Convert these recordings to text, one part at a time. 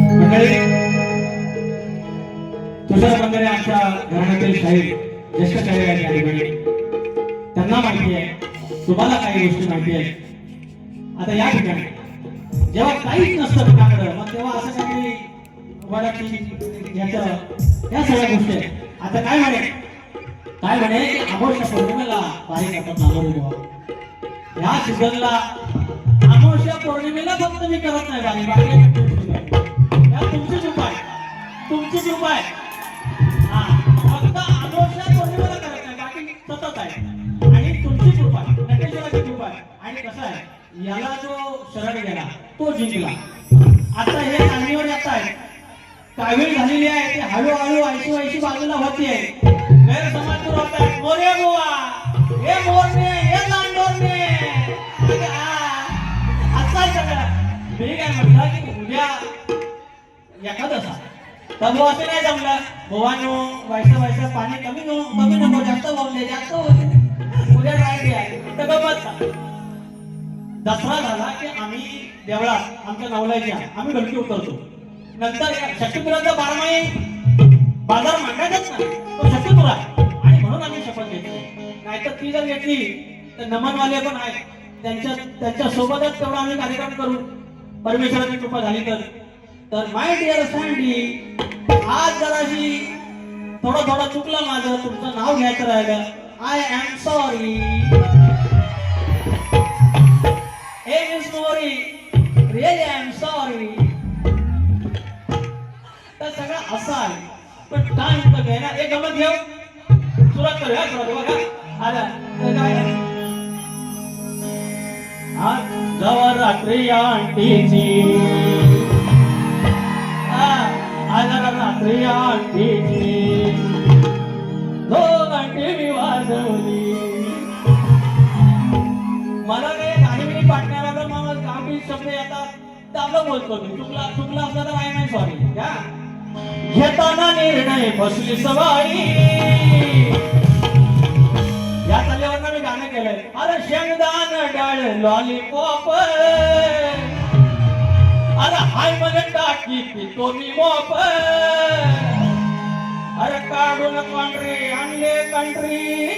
मंडळी तुषार बंगारे आमच्या घराण्यातील शाहीर ज्येष्ठ शाहीर आहेत या ठिकाणी त्यांना माहिती आहे तुम्हाला काही गोष्टी माहिती आहे. आता या ठिकाणी जेव्हा काहीच नसतं तुझ्याकडं मग तेव्हा असं काहीतरी वडाची याच्या या सगळ्या गोष्टी आहेत. आता काय म्हणे? काय म्हणे? की पौर्णिमेला बारीक आपण नागोरी बुवा ह्या सीझनला अमावस्या पौर्णिमेला फक्त मी करत नाही बाकी बाकी काही गोष्टी नाही. या हा फक्त अमावस्या पौर्णिमेला करत सतत आहे. आणि तुमची उपाय नटेश्वराची उपाय आणि कसं आहे याला जो शरण गेला तो जिंकला. आता हे कारणीवर आहे. कावीळ झालेली आहे ते हळूहळू ऐशी ऐशी बाजूला होती आहे. गैरसमज होत आहे मोरे बुवा हे मोरने हे लांडोरने आता सगळं. मी काय म्हटलं की उद्या एखादं तर बुवा असं नाही जमलं. नो व्हायचं व्हायचं पाणी कमी नो कमी नको जास्त वाहून जास्त होते उद्या काय द्या तर गमत दसरा झाला की आम्ही देवळात आमच्या नवलायच्या आम्ही ढोलकी उतरतो नंतर शक्तीपुराचा बारमाही बाजार मांडायचाच नाही. तो शक्तीपुरा आणि म्हणून आम्ही शपथ घेतली. नाहीतर ती जर घेतली तर नमनवाले पण आहेत. त्यांच्या त्यांच्या सोबतच तेवढा आम्ही कार्यक्रम करू. परमेश्वराची कृपा झाली तर. तर माय डिअर सँडी आज जराशी थोडं थोडं चुकलं माझं तुमचं नाव घ्यायचं राहिलं. आय एम सॉरी हे Miss Mori really I am sorry तर सगळं असं आहे. पण टाइम तर ना. एक गमत घेऊ. सुरुवात करूया सुरुवात बघा. आला. काय जवळ रात्री आंटीची. रात्री आंटीची दोन आंटी मी वाजवली मला नाही गाणी बिणी पाठण्याला तर मग गावी शब्द येतात तर बोलतो मी चुकला चुकला असला तर आहे नाही सॉरी का घेताना निर्णय बसली सवाई या चाल्यावर मी गाणं केलंय. अरे शेंगदान डाळ लॉलीपॉप अरे हाय मने टाकी पितो मी मोप अरे काढून कांढरी आणले कंट्री.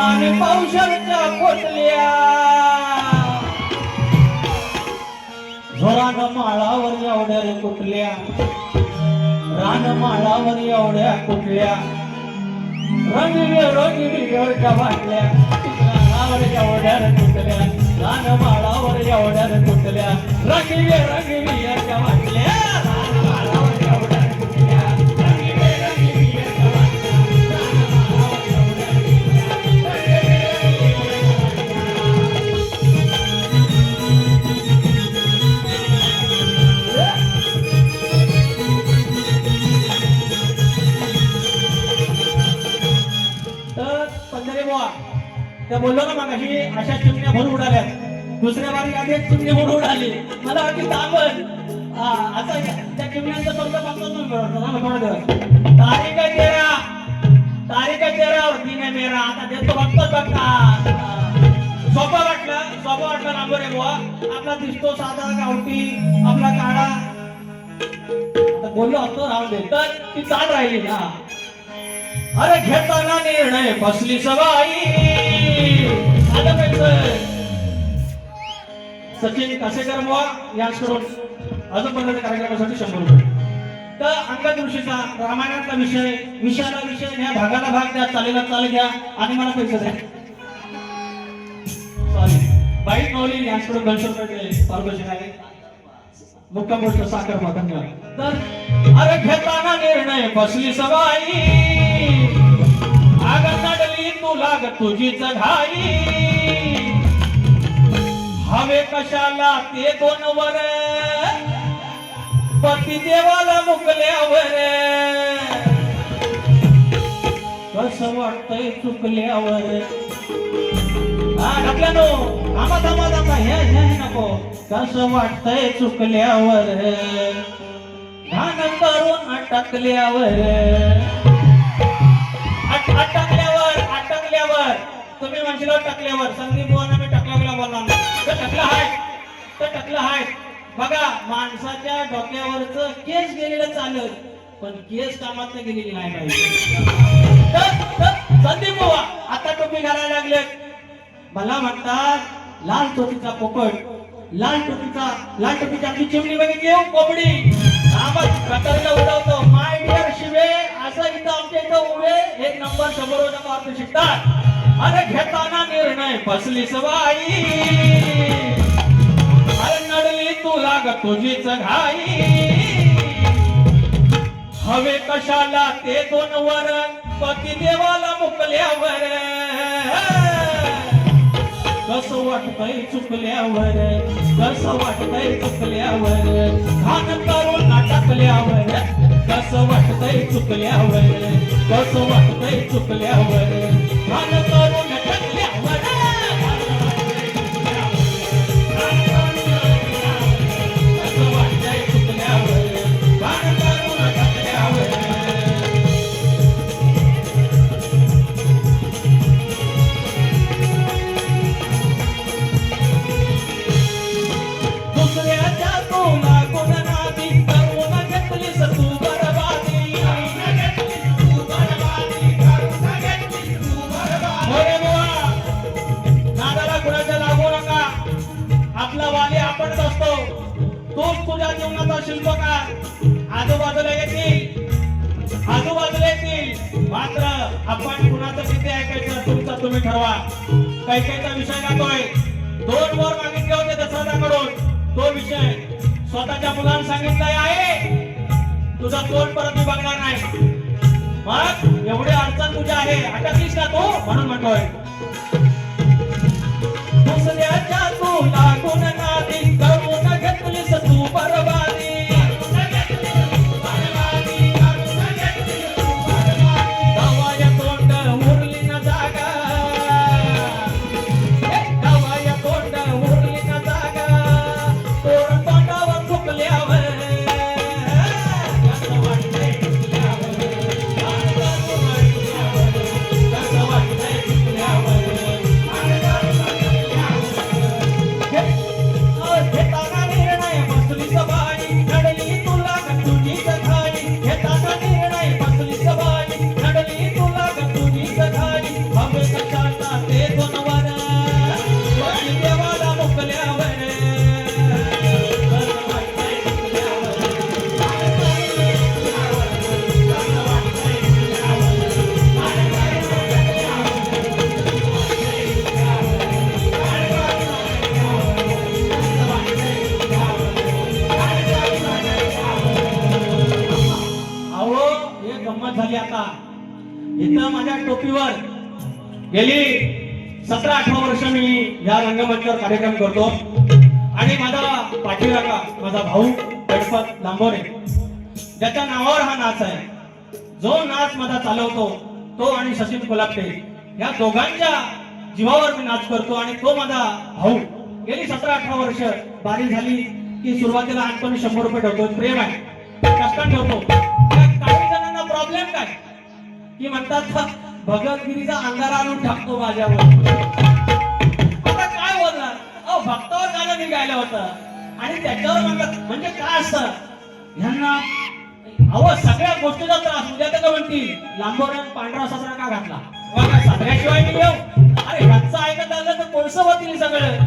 आणि पावसाच्या पोटल्या झोरानं माळावर एवढ्या रे कुठल्या? रान माळावर एवढ्या कुठल्या? रंगीबी रंगीबी एवढ्या बाटल्या रानावर एवढ्या रे कुठल्या? रान माळावर एवढ्या तुटल्या रंगवी रंगवी रंगीबी एवढ्या वाटल्या. दुसऱ्या बारी आधी तुम्ही म्हणून आले. मला वाटली दाबण हा आता त्या चिमण्यांचं फक्त फक्त तारीख आहे तेरा. तारीख आहे तेरा होती नाही मेरा. आता देतो फक्त बघता सोपं वाटलं. सोपं वाटलं नागोरे बुवा. आपला दिसतो साधा गावठी आपला काळा आता बोललो असतो राहू दे. तर ती चाल राहिली ना अरे घेताना निर्णय बसली सवाई. आता पाहिजे सचिन कासेकर बुवा यांच्याकडून अजून पर्यंत कार्यक्रमासाठी शंभर रुपये. तर अंगदृषीचा रामायणाचा विषय विषयाला विषय घ्या भागाला भाग द्या चालेला चाल घ्या आणि मला पैसे द्या. सॉरी बाईक नवली यांच्याकडून दोनशे रुपये आहे मुक्काम गोष्ट साखर मग धन्यवाद. तर अरे घेताना निर्णय बसली सवाई. आग चढली तू लाग तुझीच घाई हवे कशाला ते दोन वर? पती देवाला मुकल्यावर. कस वाटतंय चुकल्यावर? हा ढकल्यानो थांबा थांबा थांबा. हे हे नको. कसं वाटतंय चुकल्यावर? ध्यान करून अटकल्यावर. अटकल्यावर अटकल्यावर. तुम्ही म्हणशील अटकल्यावर. संदीप बुवांना टाकला तर हाय तर हाय. बघा माणसाच्या डोक्यावरच केस गेलेलं चालत पण केस कामात गेलेली नाही पाहिजे संदीप आता टोपी घालायला लागले मला म्हणतात लाल टोपीचा पोपट लाल टोपीचा लाल टोपीची आपली चिमणी बघितली हो कोंबडी. आवाज कटरला उडवतो. माय डिअर शिवे असं इथं आमच्या इथं उभे एक नंबर शंभर नंबर अर्थ शिकतात. अरे घेताना निर्णय फसली सवाई तू लाग तुझीच घाई हवे कशाला ते दोन वर? पती देवाला मुकल्यावर. कस वाटतय चुकल्यावर? कस वाटतय चुकल्यावर? घाण करून टाकल्यावर कस वाटतय चुकल्यावर? कस वाटतय चुकल्यावर? घाण करून तू गेली सतरा अठरा वर्ष मी या रंगमंचावर कार्यक्रम करतो. आणि माझा पाठीराखा माझा भाऊ गणपत लांबोरे ज्याच्या नावावर हा नाच आहे. जो नाच माझा चालवतो तो आणि सचिन कोल्हापटे या दोघांच्या जीवावर मी नाच करतो आणि तो माझा भाऊ. गेली सतरा अठरा वर्ष बारी झाली की सुरुवातीला आणतो शंभर रुपये ठेवतो. प्रेम आहे. कष्टात ठेवतो. काही जणांना प्रॉब्लेम काय? की म्हणतात भगतगिरीचा अंगारा आणून टाकतो माझ्यावर. आता काय बोलणार? अहो भक्तावर गाणं निघायला होतं. आणि त्याच्यावर म्हणतात म्हणजे काय असतं? ह्यांना अहो सगळ्या गोष्टीचा त्रास. उद्या तर म्हणतील? लांबोऱ्यात पांढरा सासरा का घातला? हो सगळ्याशिवाय मी येऊ? अरे ह्यांचं ऐकत आलं तर कोळसं होतील सगळं.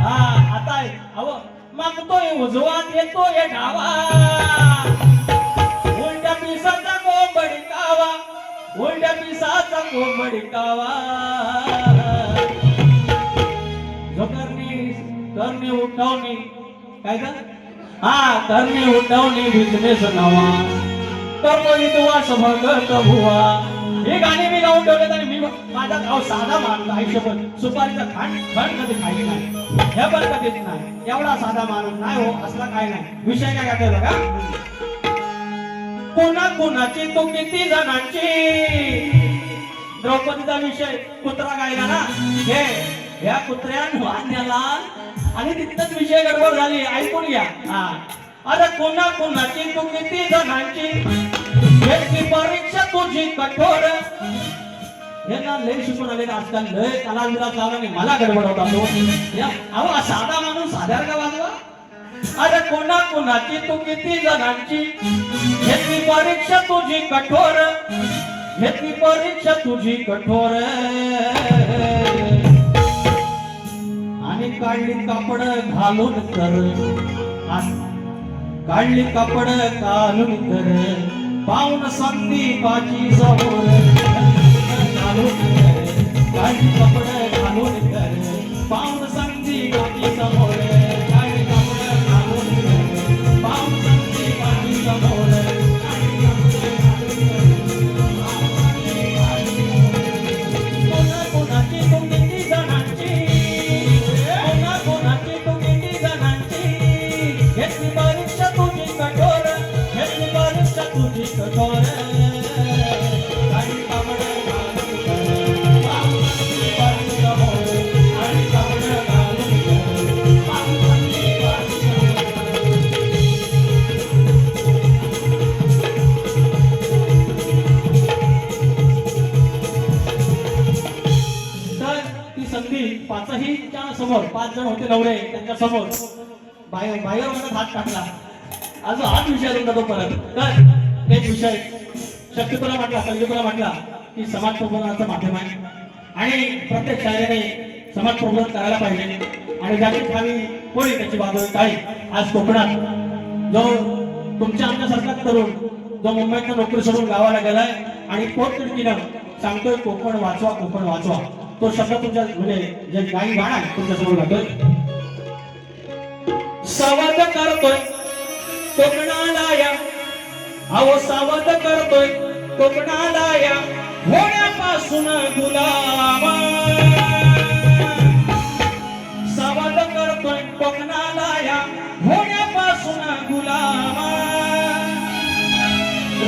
हा आता आहे. अहो मागतोय उजवात येतोय डावा. उलट्या पिसाचा उंड्या पिसाचा कोंबडी कावा. जो करणे काय का हा करणी उठवणी बिझनेस नवा. करतो विद्वास भगत भुवा हे गाणे मी गाऊन ठेवलेत आणि मी माझा गाव साधा माणूस आयुष्यभर. सुपारीचा खाण खंड कधी खाली नाही. हे पण कधीच नाही. एवढा साधा माणूस नाही हो असला काय नाही. विषय काय काय का? कोणा कोणाची तो किती जणांची? द्रौपदीचा विषय कुत्रा गायला ना? हे या कुत्र्यान वाढण्याला आणि तिथंच विषय गडबड झाली. ऐकून घ्या. हा. अरे कोणा कोणाची तू किती जणांची? याची परीक्षा तुझी कठोर. हे ना लय शिकून आले ना आजकाल. लय कलाविरात लावला मला गडबड होता तो. या अहो साधा माणूस साधार अरे कोणा कोणाची तू किती जणांची? घेतली परीक्षा तुझी कठोर. घेतली परीक्षा तुझी कठोर. आणि काढली कापड घालून कर काढली कापड घालून कर पाऊन संदीपाची समोर घालून काढली कापड समोर पाच जण होते नवरे त्यांच्यासमोर. बाहेर बाहेर म्हणत हात टाकला. अजून हात विषय तो परत तर एक विषय. शक्तीपुरा म्हटला संगीपुरा म्हटला की समाज प्रबोधनाचं माध्यम आहे. आणि प्रत्येक शाळेने समाज प्रबोधन करायला पाहिजे. आणि ज्याची ठावी कोणी त्याची बाजू काही आज कोकणात जो तुमच्या आमच्यासारखा तरुण जो मुंबईतनं नोकरी सोडून गावाला गेलाय आणि पोटतिडकीनं सांगतोय कोकण वाचवा कोकण वाचवा. तो शब्द तुमच्या म्हणजे जे गाणी गाणं आहे तुमच्यासमोर लागतोय सावध करतोय कोकणाला या अहो सावध करतोय कोकणाला या होण्यापासून गुलाम सावध करतोय कोकणाला या होण्यापासून गुलाम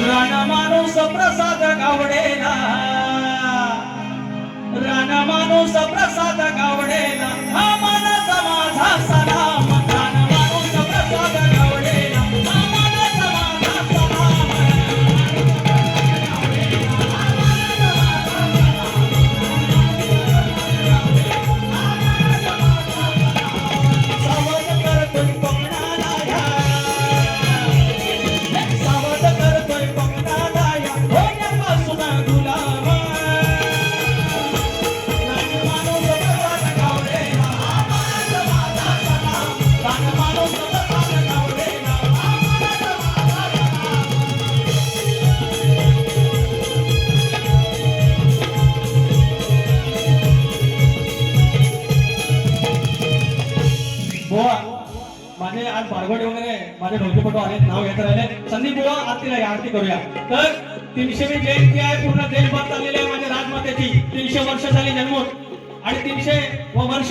राणा माणूस प्रसाद गावडेला. रान माणूस प्रसाद गावडेला नाव घेत राहिले. संदीप बुवा आरतीला या आरती करूया. तर तीनशेवी जयंती आहे पूर्ण देशभर चाललेली आहे माझ्या राजमातेची. तीनशे वर्ष झाली जन्मून. आणि तीनशे व वर्ष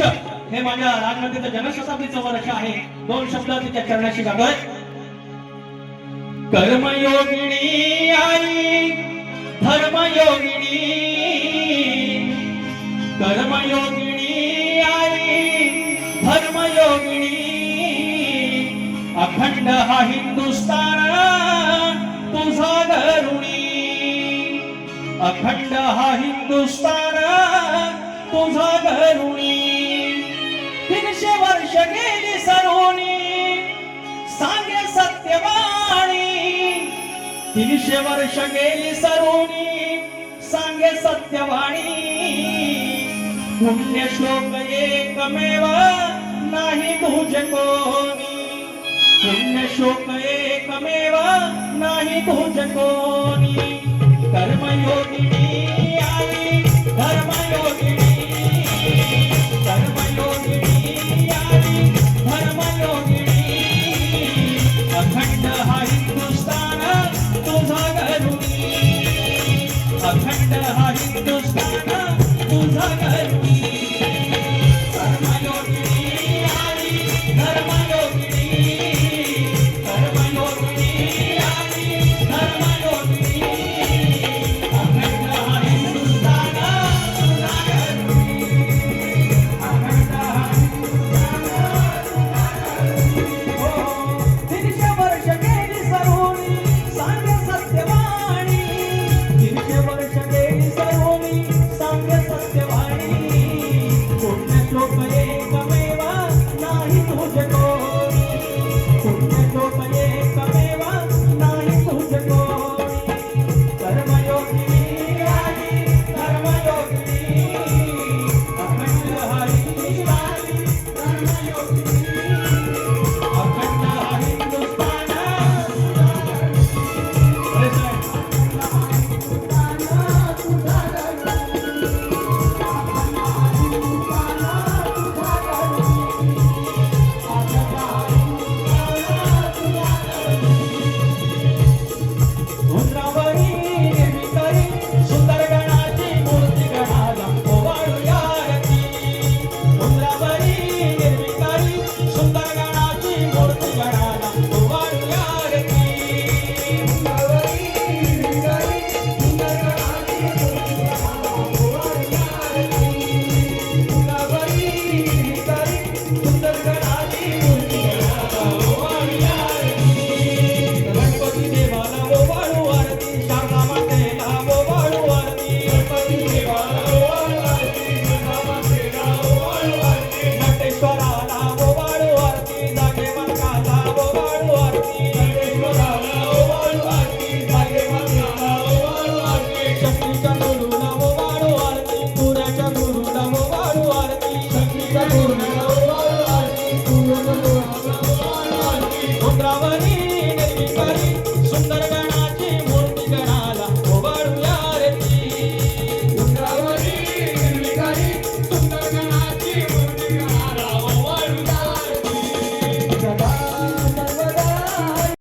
हे माझ्या राजमातेचं जनशताब्दीचं वर्ष आहे. दोन शब्द तिच्या चरणाशी गातोय कर्मयोगिणी आई धर्मयोगिणी कर्मयोगिनी अखंड हा हिंदुस्तान तुझा घरुणी अखंड हा हिंदुस्तान तुझा घरुणी तीनशे वर्ष गेली सरोनी सांगे सत्यवाणी. तीनशे वर्ष गेली सरोनी सांगे सत्यवाणी. पुण्य श्लोक एकमेव नाही तुझे कोणी. पुण्य श्लोक एकमेव नाही तुझे कोणी कर्मयोगिनी आई